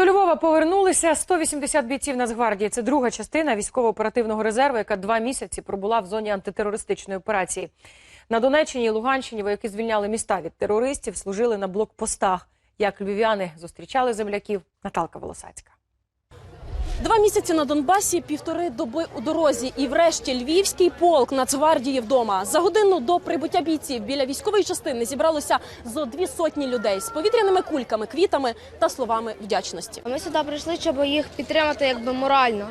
До Львова повернулися 180 бійців Нацгвардії. Це друга частина військово-оперативного резерву, яка два місяці пробула в зоні антитерористичної операції. На Донеччині і Луганщині вояки звільняли міста від терористів, служили на блокпостах. Як львів'яни зустрічали земляків, Наталка Волосацька. Два місяці на Донбасі, півтори доби у дорозі, і врешті львівський полк Нацгвардії вдома. За годину до прибуття бійців біля військової частини зібралося зо дві сотні людей з повітряними кульками, квітами та словами вдячності. Ми сюди прийшли, щоб їх підтримати якби морально.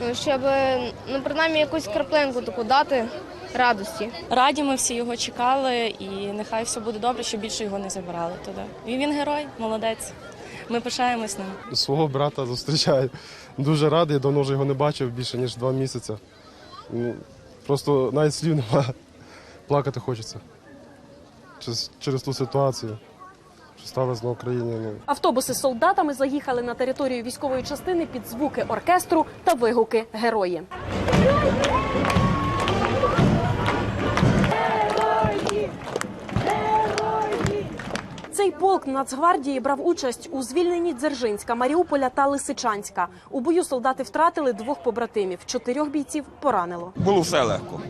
Ну, Щоб ну, принаймні якусь краплинку таку дати радості. Раді ми всі його чекали, і нехай все буде добре, щоб більше його не забирали туди. І він герой, молодець. Ми пишаємось ним. Свого брата зустрічаю. Дуже радий, давно вже його не бачив більше ніж два місяці. Ну, просто навіть слів немає. Плакати хочеться. Через, через ту ситуацію, що сталося на Україні. Ну. Автобуси з солдатами заїхали на територію військової частини під звуки оркестру та вигуки герої. Полк Нацгвардії брав участь у звільненні Дзержинська, Маріуполя та Лисичанська. У бою солдати втратили двох побратимів. Чотирьох бійців поранило. було все легко.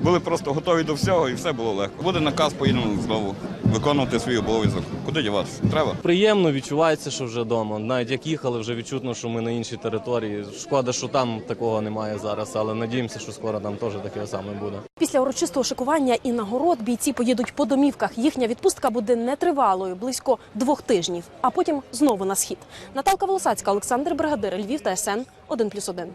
Були просто готові до всього і все було легко. Буде наказ, поїдемо знову виконувати свій обов'язок. Куди діватися? Треба. Приємно відчувається, що вже вдома. Навіть як їхали, вже відчутно, що ми на іншій території. Шкода, що там такого немає зараз, але надіємося, що скоро там теж таке саме буде. Після урочистого шикування і нагород бійці поїдуть по домівках. Їхня відпустка буде нетривалою, близько двох тижнів, а потім знову на схід. Наталка Волосацька, Олександр Бригадир, Львів та СН 1+,1.